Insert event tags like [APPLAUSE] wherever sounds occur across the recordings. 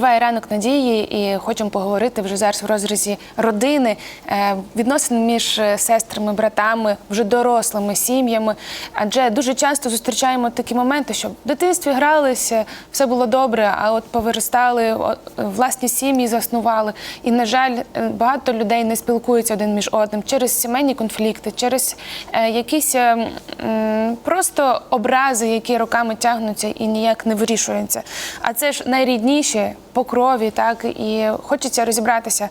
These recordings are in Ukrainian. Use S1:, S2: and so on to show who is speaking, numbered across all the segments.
S1: Триває ранок надії, і хочемо поговорити вже зараз в розрізі родини, е, відносин між е, сестрами, братами, вже дорослими сім'ями. Адже дуже часто зустрічаємо такі моменти, що в дитинстві гралися, все було добре, а от повиростали, власні сім'ї заснували. І, на жаль, е, багато людей не спілкуються один між одним через сімейні конфлікти, через якісь просто образи, які роками тягнуться і ніяк не вирішуються. А це ж найрідніші по крові, так і хочеться розібратися.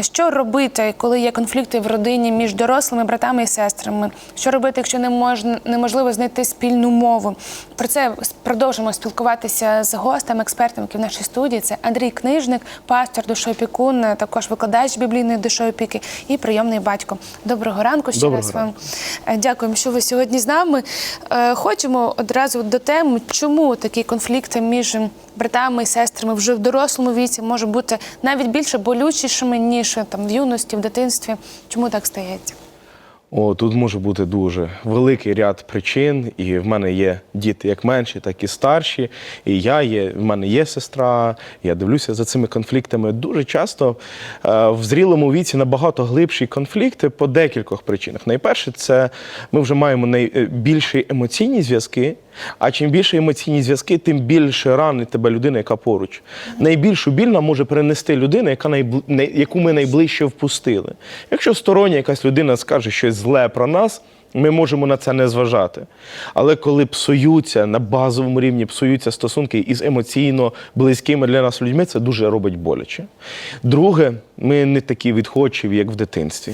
S1: Що робити, коли є конфлікти в родині між дорослими братами і сестрами? Що робити, якщо не можна неможливо знайти спільну мову? Про це продовжимо спілкуватися з гостем, експертом, який в нашій студії. Це Андрій Книжник, пастор душоопікун, також викладач біблійної душоопіки і прийомний батько. Доброго ранку ще раз вам. Е, Дякуємо, що ви сьогодні з нами. Е, Хочемо одразу до теми, чому такі конфлікти між братами і сестрами вже в дорослому віці може бути навіть більше болючішими, ніж там в юності, в дитинстві. Чому так стається?
S2: О, тут може бути дуже великий ряд причин, і в мене є діти як менші, так і старші. І я є, в мене є сестра. Я дивлюся за цими конфліктами. Дуже часто е, в зрілому віці набагато глибші конфлікти по декількох причинах. Найперше, це ми вже маємо найбільші емоційні зв'язки. А чим більше емоційні зв'язки, тим більше ранить тебе людина, яка поруч. Найбільшу біль нам може перенести людина, яка найбли... яку ми найближче впустили. Якщо стороння якась людина скаже щось зле про нас, ми можемо на це не зважати. Але коли псуються на базовому рівні, псуються стосунки із емоційно близькими для нас людьми, це дуже робить боляче. Друге, ми не такі відходчиві, як в дитинстві.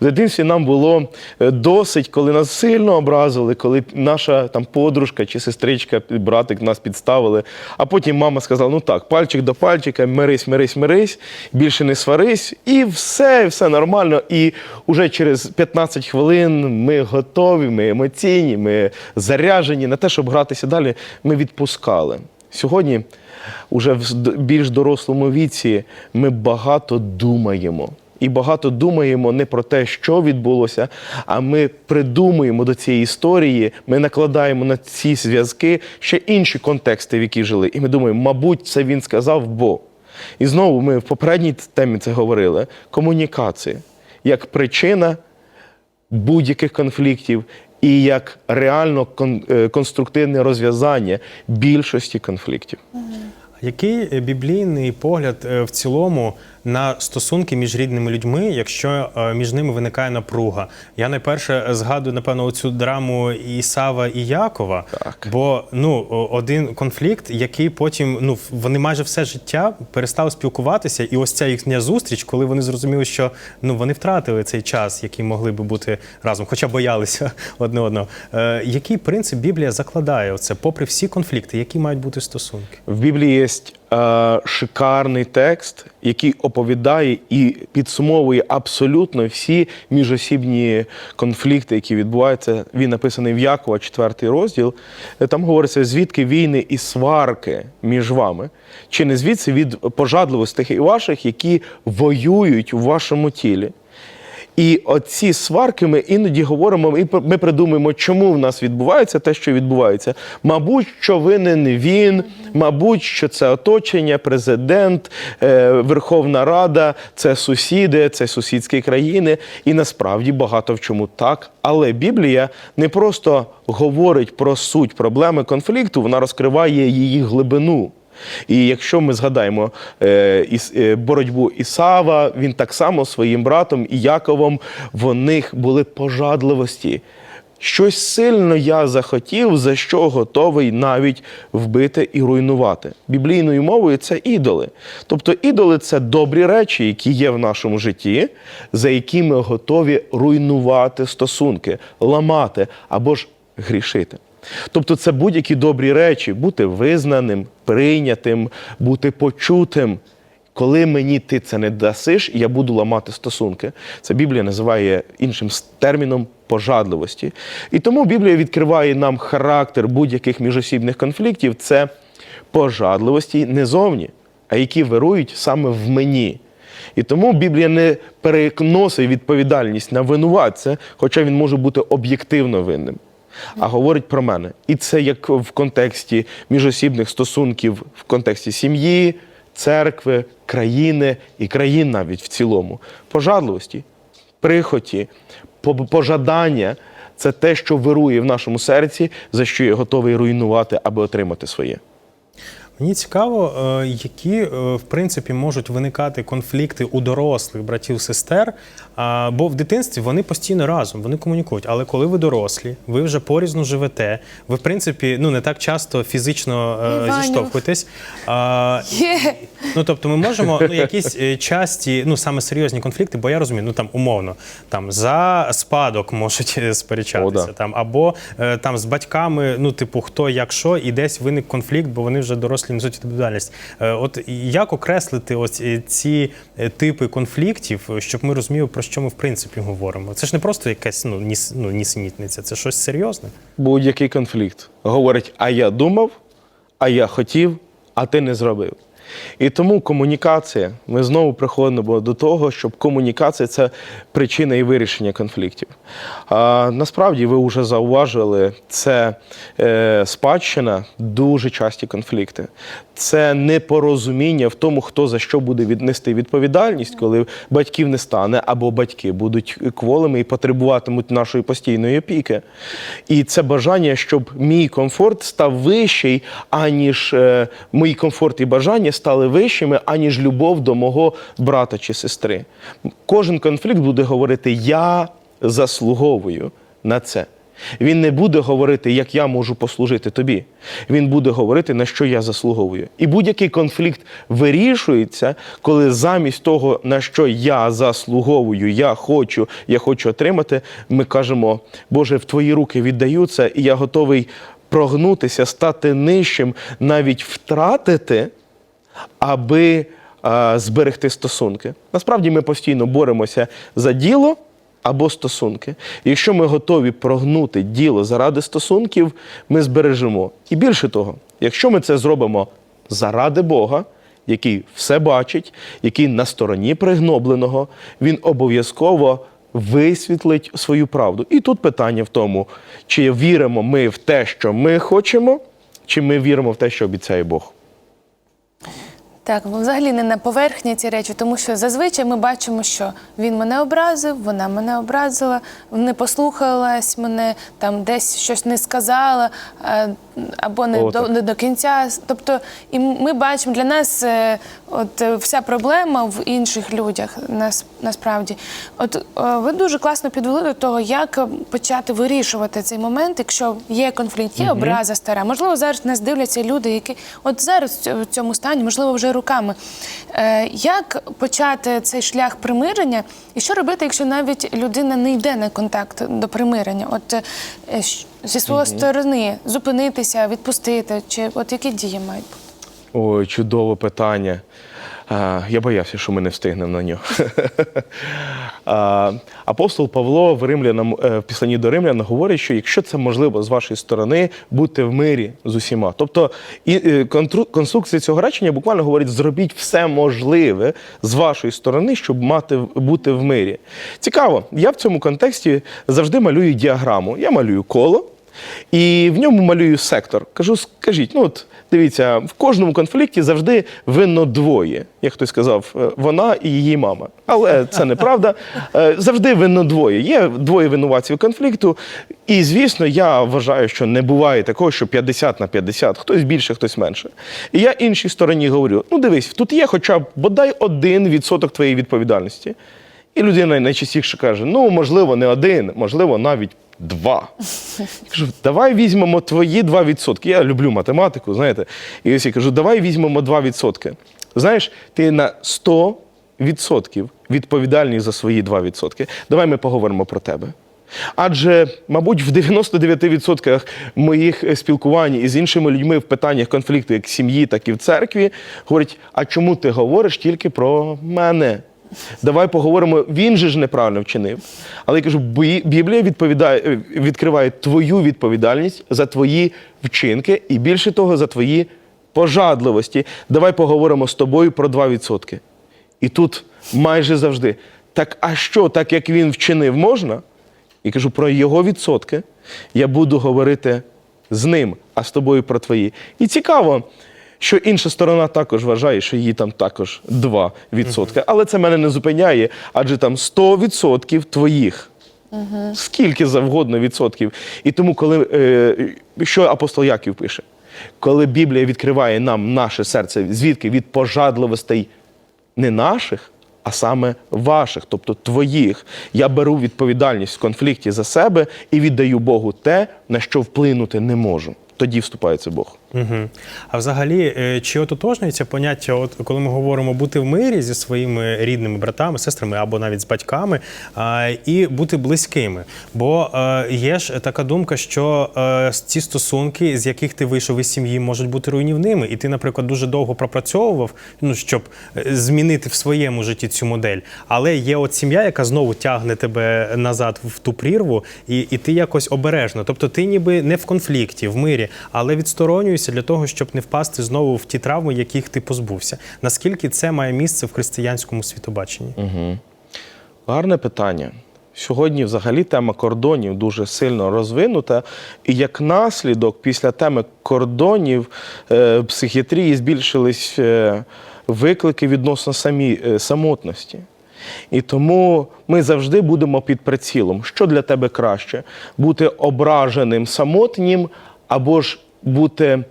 S2: В дитинстві нам було е, досить, коли нас сильно образили, коли наша там подружка чи сестричка, братик нас підставили. А потім мама сказала: ну так, пальчик до пальчика, мирись, мирись, мирись, більше не сварись, і все, все нормально. І вже через 15 хвилин ми готові, ми емоційні, ми заряжені на те, щоб гратися далі. Ми відпускали. Сьогодні, уже в більш дорослому віці, ми багато думаємо. І багато думаємо не про те, що відбулося, а ми придумуємо до цієї історії, ми накладаємо на ці зв'язки ще інші контексти, в які жили. І ми думаємо, мабуть, це він сказав, бо. І знову ми в попередній темі це говорили: комунікація як причина будь-яких конфліктів і як реально е, конструктивне розв'язання більшості конфліктів.
S3: Який біблійний погляд е, в цілому на стосунки між рідними людьми, якщо е, між ними виникає напруга? Я найперше згадую, напевно, цю драму Ісава і Якова.
S2: Так.
S3: Бо ну один конфлікт, який потім ну вони майже все життя перестали спілкуватися, і ось ця їхня зустріч, коли вони зрозуміли, що ну вони втратили цей час, який могли би бути разом, хоча боялися [LAUGHS] одне одного. Е, який принцип Біблія закладає оце, попри всі конфлікти, які мають бути стосунки?
S2: В Біблії є е, шикарний текст, який оповідає і підсумовує абсолютно всі міжосібні конфлікти, які відбуваються. Він написаний в Якова, 4 розділ. Там говориться, звідки війни і сварки між вами, чи не звідси від пожадливостей ваших, які воюють у вашому тілі. І оці сварки ми іноді говоримо, і ми придумуємо, чому в нас відбувається те, що відбувається. Мабуть, що винен він, мабуть, що це оточення, президент, е, Верховна Рада, це сусіди, це сусідські країни. І насправді багато в чому так. Але Біблія не просто говорить про суть проблеми конфлікту, вона розкриває її глибину. І якщо ми згадаємо е, е, боротьбу Ісава, він так само своїм братом і Яковом в них були пожадливості. Щось сильно я захотів, за що готовий навіть вбити і руйнувати. Біблійною мовою це ідоли. Тобто ідоли це добрі речі, які є в нашому житті, за які ми готові руйнувати стосунки, ламати або ж грішити. Тобто це будь-які добрі речі, бути визнаним, прийнятим, бути почутим. Коли мені ти це не дасиш, я буду ламати стосунки. Це Біблія називає іншим терміном пожадливості. І тому Біблія відкриває нам характер будь-яких міжосібних конфліктів. Це пожадливості не зовні, а які вирують саме в мені. І тому Біблія не переносить відповідальність на винуватця, хоча він може бути об'єктивно винним. А говорить про мене. І це як в контексті міжосібних стосунків, в контексті сім'ї, церкви, країни і країн навіть в цілому. Пожадливості, прихоті, пожадання це те, що вирує в нашому серці, за що я готовий руйнувати, аби отримати своє.
S3: Мені цікаво, е, які е, в принципі можуть виникати конфлікти у дорослих братів сестер. Бо в дитинстві вони постійно разом, вони комунікують. Але коли ви дорослі, ви вже порізно живете, ви в принципі ну не так часто фізично е, зіштовхуєтесь.
S1: Є.
S3: Ну тобто, ми можемо ну, якісь е, часті, ну саме серйозні конфлікти, бо я розумію, ну там умовно, там за спадок можуть е, сперечатися,
S2: О, да.
S3: там або е, там з батьками, ну типу, хто як що, і десь виник конфлікт, бо вони вже дорослі несуть відповідальність. От як окреслити ось ці типи конфліктів, щоб ми розуміли, про що ми в принципі говоримо? Це ж не просто якась ну ніс, ну нісенітниця, це щось серйозне.
S2: Будь-який конфлікт говорить: а я думав, а я хотів, а ти не зробив. І тому комунікація, ми знову приходимо до того, щоб комунікація це причина і вирішення конфліктів. А, насправді, ви вже зауважили, це е, спадщина, дуже часті конфлікти. Це непорозуміння в тому, хто за що буде віднести відповідальність, коли батьків не стане, або батьки будуть кволими і потребуватимуть нашої постійної опіки. І це бажання, щоб мій комфорт став вищий, аніж е, мій комфорт і бажання стали вищими, аніж любов до мого брата чи сестри. Кожен конфлікт буде говорити: Я заслуговую на це. Він не буде говорити, як я можу послужити тобі. Він буде говорити, на що я заслуговую. І будь-який конфлікт вирішується, коли замість того, на що я заслуговую, я хочу, я хочу отримати, ми кажемо, Боже, в твої руки віддаю це, і я готовий прогнутися, стати нижчим, навіть втратити, аби а, зберегти стосунки. Насправді ми постійно боремося за діло або стосунки. І Якщо ми готові прогнути діло заради стосунків, ми збережемо. І більше того, якщо ми це зробимо заради Бога, який все бачить, який на стороні пригнобленого, він обов'язково висвітлить свою правду. І тут питання в тому, чи віримо ми в те, що ми хочемо, чи ми віримо в те, що обіцяє Бог.
S1: Так, бо взагалі не на поверхні ці речі, тому що зазвичай ми бачимо, що він мене образив, вона мене образила, не послухалась мене, там десь щось не сказала, е, або не
S2: О,
S1: до, не до кінця. Тобто, і ми бачимо для нас е, от е, вся проблема в інших людях. Нас насправді, от е, ви дуже класно підвели до того, як почати вирішувати цей момент, якщо є конфлікт, є образа стара. Можливо, зараз нас дивляться люди, які от зараз в цьому стані, можливо, вже руками. Е, як почати цей шлях примирення, і що робити, якщо навіть людина не йде на контакт до примирення? От е, зі своєї сторони зупинитися, відпустити, чи от які дії мають бути?
S2: Ой, чудове питання. Я боявся, що ми не встигнемо на нього. [LAUGHS] Апостол Павло в Римлянам, е, в післанні до Римлян говорить, що якщо це можливо з вашої сторони, будьте в мирі з усіма. Тобто і е, конструкція цього речення буквально говорить: зробіть все можливе з вашої сторони, щоб мати бути в мирі. Цікаво, я в цьому контексті завжди малюю діаграму. Я малюю коло. І в ньому малюю сектор. Кажу, скажіть, ну от дивіться, в кожному конфлікті завжди винно двоє. Як хтось сказав, е, вона і її мама. Але це неправда. Е, Завжди винно двоє. Є двоє винуватців конфлікту. І, звісно, я вважаю, що не буває такого, що 50 на 50, хтось більше, хтось менше. І я іншій стороні говорю: ну дивись, тут є хоча б бодай один відсоток твоєї відповідальності. І людина найчастіше каже: ну, можливо, не один, можливо, навіть два. Я кажу, давай візьмемо твої 2%. Я люблю математику, знаєте. І ось я кажу, давай візьмемо 2%. Знаєш, ти на 100% відповідальний за свої 2%. Давай ми поговоримо про тебе. Адже, мабуть, в 99% моїх е, спілкувань із іншими людьми в питаннях конфлікту, як в сім'ї, так і в церкві, говорять: а чому ти говориш тільки про мене? Давай поговоримо, він же ж неправильно вчинив. Але я кажу, Біблія відповідає, е, відкриває твою відповідальність за твої вчинки і більше того, за твої пожадливості. Давай поговоримо з тобою про 2%. І тут майже завжди. Так а що, так як він вчинив, можна? І кажу про його відсотки. Я буду говорити з ним, а з тобою про твої. І цікаво, Що інша сторона також вважає, що її там також 2%. Але це мене не зупиняє, адже там 100% твоїх. Скільки завгодно відсотків. І тому, коли е, що апостол Яків пише? Коли Біблія відкриває нам наше серце, звідки від пожадливостей не наших, а саме ваших, тобто твоїх. Я беру відповідальність в конфлікті за себе і віддаю Богу те, на що вплинути не можу. Тоді вступається Бог.
S3: Угу. А взагалі, е, чи ототожнюється поняття, от коли ми говоримо бути в мирі зі своїми рідними братами, сестрами або навіть з батьками, і бути близькими? Бо е, є ж така думка, що е, ці стосунки, з яких ти вийшов із сім'ї, можуть бути руйнівними, і ти, наприклад, дуже довго пропрацьовував, ну щоб змінити в своєму житті цю модель. Але є от сім'я, яка знову тягне тебе назад в ту прірву, і, і ти якось обережно. Тобто ти ніби не в конфлікті, в мирі, але відсторонюєшся для того, щоб не впасти знову в ті травми, яких ти позбувся. Наскільки це має місце в християнському світобаченні?
S2: Гарне питання. Сьогодні, взагалі, тема кордонів дуже сильно розвинута, і як наслідок, після теми кордонів е, в психіатрії збільшились е, виклики відносно самі, е, самотності. І тому ми завжди будемо під прицілом. Що для тебе краще? Бути ображеним самотнім або ж бути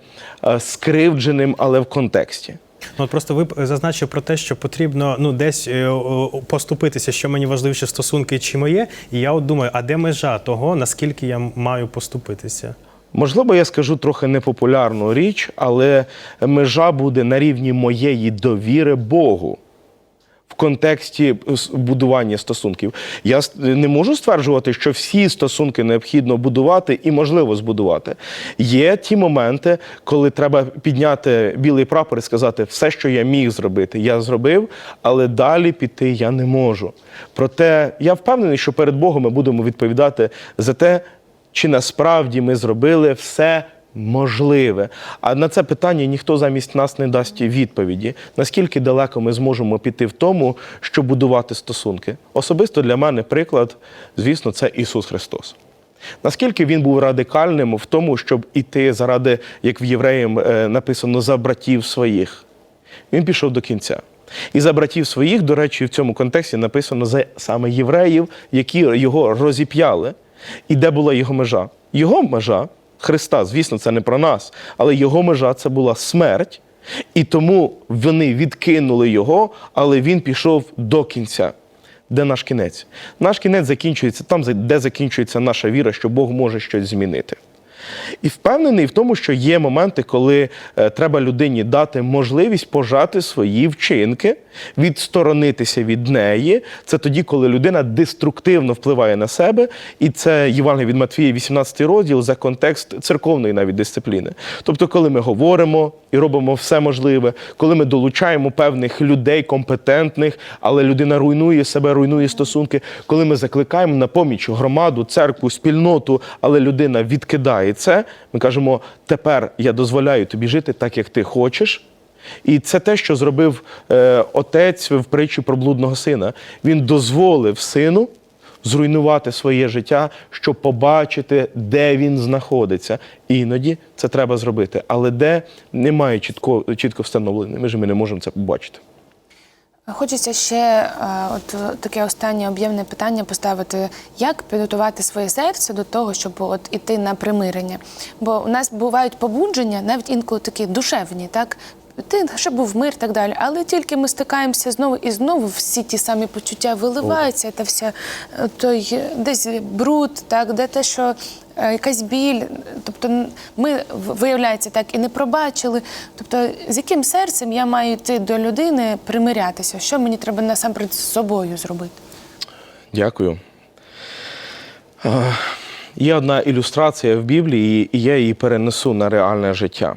S2: е, скривдженим, але в контексті.
S3: Ну, от просто ви зазначив про те, що потрібно ну десь е, поступитися, що мені важливіше стосунки чи моє. І я от думаю, а де межа того, наскільки я маю поступитися?
S2: Можливо, я скажу трохи непопулярну річ, але межа буде на рівні моєї довіри Богу. Контексті будування стосунків. Я не можу стверджувати, що всі стосунки необхідно будувати і можливо збудувати. Є ті моменти, коли треба підняти білий прапор і сказати, все, що я міг зробити, я зробив, але далі піти я не можу. Проте я впевнений, що перед Богом ми будемо відповідати за те, чи насправді ми зробили все можливе. А на це питання ніхто замість нас не дасть відповіді. Наскільки далеко ми зможемо піти в тому, щоб будувати стосунки? Особисто для мене приклад, звісно, це Ісус Христос. Наскільки він був радикальним в тому, щоб іти заради, як в євреям е, написано, за братів своїх. Він пішов до кінця. І за братів своїх, до речі, в цьому контексті написано за саме євреїв, які його розіп'яли. І де була його межа? Його межа Христа, звісно, це не про нас, але його межа це була смерть. І тому вони відкинули його, але він пішов до кінця. Де наш кінець? Наш кінець закінчується там, де закінчується наша віра, що Бог може щось змінити. І впевнений в тому, що є моменти, коли е, треба людині дати можливість пожати свої вчинки, відсторонитися від неї. Це тоді, коли людина деструктивно впливає на себе, і це Євангеліє від Матвія, 18 розділ за контекст церковної навіть дисципліни. Тобто, коли ми говоримо і робимо все можливе, коли ми долучаємо певних людей компетентних, але людина руйнує себе, руйнує стосунки, коли ми закликаємо на поміч громаду, церкву, спільноту, але людина відкидає це, ми кажемо: тепер я дозволяю тобі жити так, як ти хочеш. І це те, що зробив е, отець в притчі про блудного сина. Він дозволив сину зруйнувати своє життя, щоб побачити, де він знаходиться. Іноді це треба зробити, але де немає чітко, чітко встановлено. Ми ж ми не можемо це побачити.
S1: Хочеться ще е, от е, таке останнє об'ємне питання поставити: як підготувати своє серце до того, щоб от іти на примирення? Бо у нас бувають побудження, навіть інколи такі душевні, так. Ти щоб був мир, так далі. Але тільки ми стикаємося знову і знову всі ті самі почуття виливаються, та вся е, той десь бруд, так, де те, що якась біль. Тобто ми виявляється так і не пробачили. Тобто, з яким серцем я маю йти до людини примирятися? Що мені треба насамперед з собою зробити?
S2: Дякую. Е, Є одна ілюстрація в Біблії, і я її перенесу на реальне життя.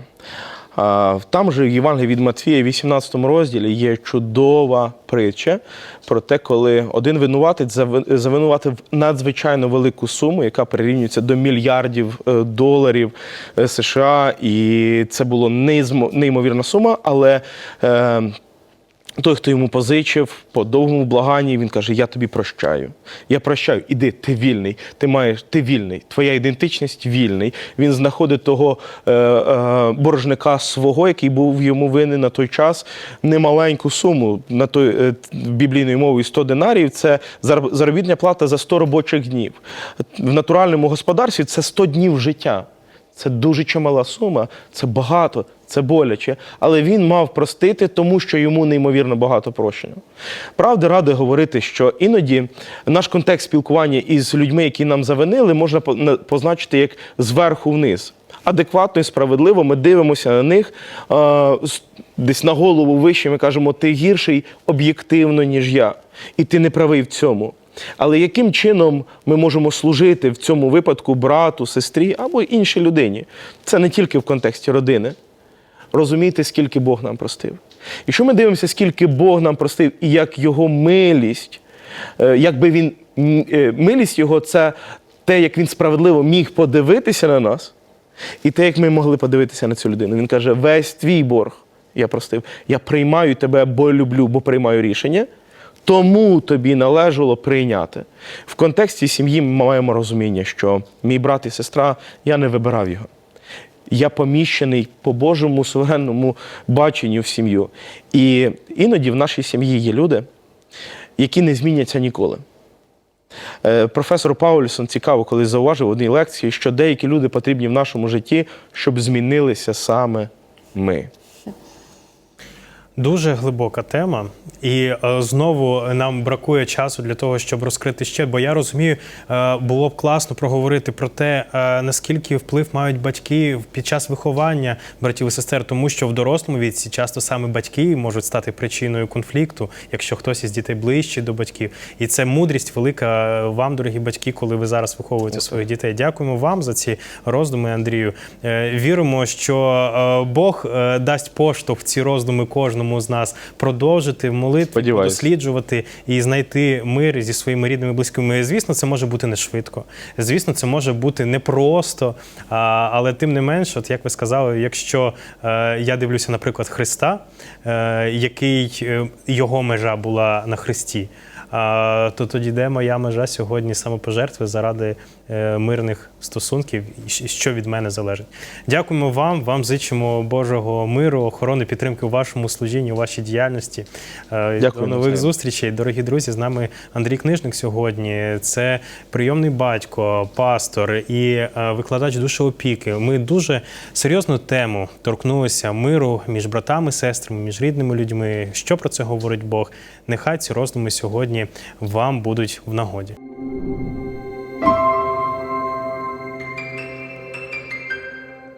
S2: Е, Там же в Євангелії від Матвія, 18 розділі, є чудова притча про те, коли один винуватець зави- завинуватив надзвичайно велику суму, яка прирівнюється до мільярдів е, доларів е, США. І це була неймовірна сума, але. Той, хто йому позичив, по довгому благанні, він каже: Я тобі прощаю. Я прощаю, іди, ти вільний, ти маєш, ти вільний, твоя ідентичність вільний. Він знаходить того е, е, боржника свого, який був йому винен на той час немаленьку суму. На той е, біблійною мовою 100 динарів це зар- заробітня плата за 100 робочих днів. В натуральному господарстві це 100 днів життя. Це дуже чимала сума, це багато, це боляче. Але він мав простити, тому що йому неймовірно багато прощено. Правда, ради говорити, що іноді наш контекст спілкування із людьми, які нам завинили, можна позначити як зверху вниз. Адекватно і справедливо ми дивимося на них десь на голову вище. Ми кажемо, ти гірший об'єктивно, ніж я, і ти не правий в цьому. Але яким чином ми можемо служити в цьому випадку брату, сестрі або іншій людині? Це не тільки в контексті родини. Розуміти, скільки Бог нам простив. Якщо ми дивимося, скільки Бог нам простив, і як Його милість, е, якби він е, милість Його це те, як він справедливо міг подивитися на нас, і те, як ми могли подивитися на цю людину. Він каже: весь твій борг я простив. Я приймаю тебе, бо люблю, бо приймаю рішення. Тому тобі належало прийняти. В контексті сім'ї ми маємо розуміння, що мій брат і сестра, я не вибирав його. Я поміщений по Божому суверенному баченню в сім'ю. І іноді в нашій сім'ї є люди, які не зміняться ніколи. Е, Професор Паульсон цікаво коли зауважив в одній лекції, що деякі люди потрібні в нашому житті, щоб змінилися саме ми.
S3: Дуже глибока тема, і е, знову нам бракує часу для того, щоб розкрити ще. Бо я розумію, е, було б класно проговорити про те, е, наскільки вплив мають батьки під час виховання братів і сестер, тому що в дорослому віці часто саме батьки можуть стати причиною конфлікту, якщо хтось із дітей ближче до батьків. І це мудрість велика вам, дорогі батьки, коли ви зараз виховуєте своїх дітей. Дякуємо вам за ці роздуми, Андрію. Віримо, що Бог дасть поштовх ці роздуми кожному з нас продовжити
S2: молитву,
S3: досліджувати і знайти мир зі своїми рідними близькими. Звісно, це може бути не швидко. Звісно, це може бути непросто. Але тим не менш, от як ви сказали, якщо е, я дивлюся, наприклад, Христа, е, який е, його межа була на Христі. То тоді де моя межа сьогодні самопожертви заради е, мирних стосунків, і що від мене залежить. Дякуємо вам. Вам зичимо Божого миру, охорони, підтримки у вашому служінні, у вашій діяльності. Е,
S2: Дякую,
S3: До нових зустрічей, дорогі друзі. З нами Андрій Книжник сьогодні. Це прийомний батько, пастор і е, викладач душоопіки. Ми дуже серйозну тему торкнулися миру між братами, сестрами, між рідними людьми. Що про це говорить Бог? Нехай ці роздуми сьогодні вам будуть в нагоді.